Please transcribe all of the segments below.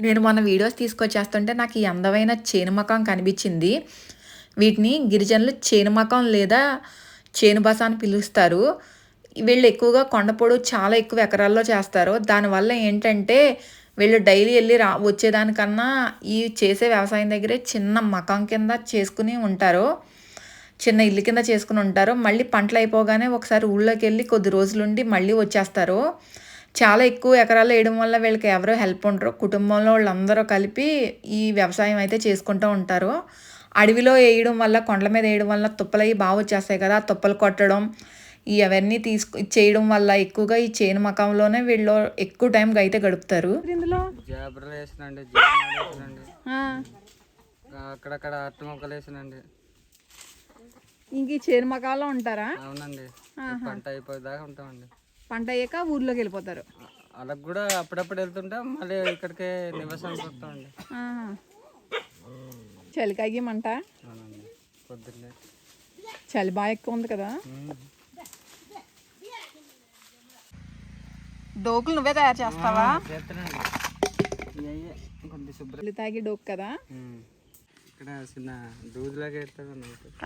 నేను మొన్న వీడియోస్ తీసుకొచ్చేస్తుంటే నాకు ఈ అందమైన చేనుమకం కనిపించింది. వీటిని గిరిజనులు చేనుమకం లేదా చేనుబస అని పిలుస్తారు. వీళ్ళు ఎక్కువగా కొండపొడు చాలా ఎక్కువ ఎకరాల్లో చేస్తారు. దానివల్ల ఏంటంటే వీళ్ళు డైలీ వెళ్ళి రా వచ్చేదానికన్నా ఈ చేసే వ్యవసాయం దగ్గరే చిన్న మకం కింద చేసుకుని ఉంటారు. చిన్న ఇల్లు కింద చేసుకుని ఉంటారు. మళ్ళీ పంటలు అయిపోగానే ఒకసారి ఊళ్ళోకి వెళ్ళి కొద్ది రోజులుండి మళ్ళీ వచ్చేస్తారు. చాలా ఎక్కువ ఎకరాలు వేయడం వల్ల వీళ్ళకి ఎవరో హెల్ప్ ఉండరు. కుటుంబంలో వాళ్ళందరూ కలిపి ఈ వ్యవసాయం అయితే చేసుకుంటూ ఉంటారు. అడవిలో వేయడం వల్ల కొండల మీద వేయడం వల్ల తుప్పలు అవి బాగా వచ్చేస్తాయి కదా. తుప్పలు కొట్టడం ఈ అవన్నీ తీసుకు చేయడం వల్ల ఎక్కువగా ఈ చేను మకంలోనే వీళ్ళు ఎక్కువ టైం అయితే గడుపుతారు. అక్కడక్కడ అట్టు మొక్కలు వేసినండి. ఇంక ఈ చేను మకాల్లో ఉంటారా? అవునండి. పంట అయిపోయేదాకా ఉంటామండి. పంట అయ్యాక ఊర్లోకి వెళ్ళిపోతారు. అలా కూడా అప్పుడప్పుడు వెళ్తుంటాం మళ్ళీ ఇక్కడికే నివాసానికి వస్తామండి. చలికాగి మంట. అవునండి పొద్దున్నే. చలి బాగా ఎక్కువ ఉంది కదా. డోకులు నువ్వే తయారు చేస్తావా? చేస్తానండి. ఇవి అయ్యే కొద్ది శుభ్రం. చలి తాగి డోకు కదా. ఉమ్. ఇక్కడ చిన్న దూదిలాగా ఎడతాడు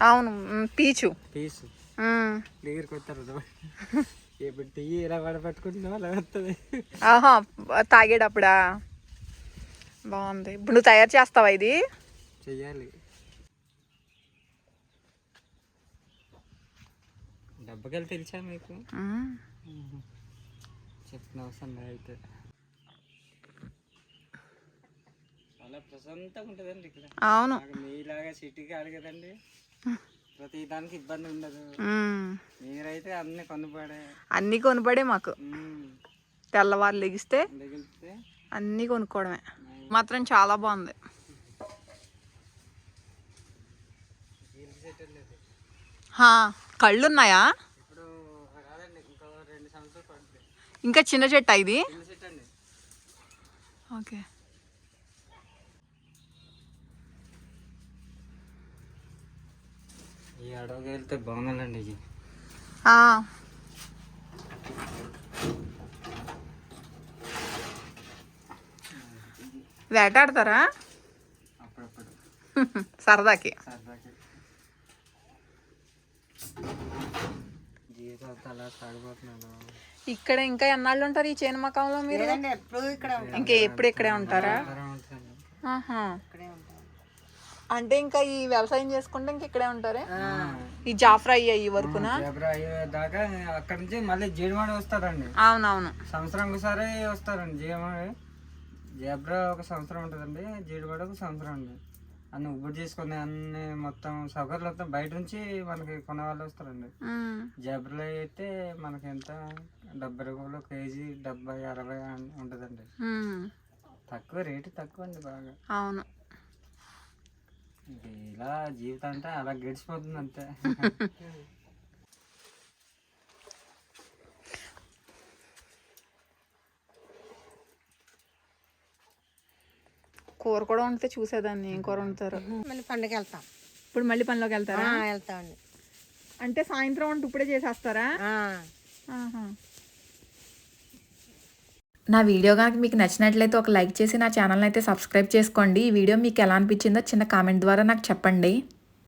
అవును పీచు. పీసు దగ్గరికి వస్తారు ఇప్పుడు టీ ఇలా పడబెట్టుకుంటున్నావు అలా వస్తుంది ఆహా తాగేటప్పుడా? బాగుంది. ఇప్పుడు నువ్వు తయారు చేస్తావా ఇది? చెయ్యాలి. డబ్బకెళ్ళి తెలిసా మీకు? చెప్పిన అవసరం అయితే. చాలా ప్రశాంతంగా ఉంటుందండి ఇక్కడ. అవును. మీలాగా సిటీ కాదు కదండి. ప్రతి దానికి ఇబ్బంది ఉండదు. మీరైతే అన్ని కొనుపడే అన్నీ కొనుపడే మాకు. తెల్లవారు లెగిస్తే అన్నీ కొనుక్కోవడమే. మాత్రం చాలా బాగుంది. కళ్ళు ఉన్నాయా ఇంకో చిన్న చెట్టు ఇది? ఓకే. ఈ అడవికి వెళ్తే బాగుందండి ఇది. వేటాడతారా? సరదాకి. ఇక్కడ ఇంకా ఎన్నాళ్ళు ఉంటారు ఈ చేను మకంలో మీరు ఇంకా ఎప్పుడు ఇక్కడే ఉంటారా. ఆహా. అంటే ఇంకా ఈ వ్యవసాయం చేసుకుంటే ఇంక ఇక్కడే ఉంటారే? ఈ జాఫ్రా అయ్యాయి వరకునా? జబరా అయ్యే దాకా అక్కడ నుంచి మళ్ళీ జీడిమాడి వస్తారండి. అవునవును. సంవత్సరం ఒకసారి వస్తారండి జీడిమాడి జబ్రా ఒక సంవత్సరం ఉంటుందండి జీడిమాడి ఒక సంవత్సరం అండి. అన్ని ఉబ్బడి చేసుకుని అన్ని మొత్తం సౌకర్యాలు వస్తాం బయట నుంచి మనకి కొనే వాళ్ళు వస్తారండి. జబ్రలు అయితే మనకి ఎంత? డెబ్బై రూపాయలు కేజీ డెబ్బై అరవై ఉంటుందండి. తక్కువ రేటు తక్కువ అండి బాగా. అవును. ఇలా జీవితం అంటే అలా గడిచిపోతుంది అంతే కూర కూడా వండితే చూసేదాన్ని ఏం కూర వండుతారు. మళ్ళీ పండుగ వెళ్తాం. ఇప్పుడు మళ్ళీ పనిలోకి వెళ్తారా? ఆ, వెళ్తామండి. అంటే సాయంత్రం వంట ఇప్పుడే చేసేస్తారా? ఆ. ఆహా. నా వీడియో కనుక మీకు నచ్చినట్లయితే ఒక లైక్ చేసి నా ఛానల్ని అయితే సబ్స్క్రైబ్ చేసుకోండి. ఈ వీడియో మీకు ఎలా అనిపించిందో చిన్న కామెంట్ ద్వారా నాకు చెప్పండి.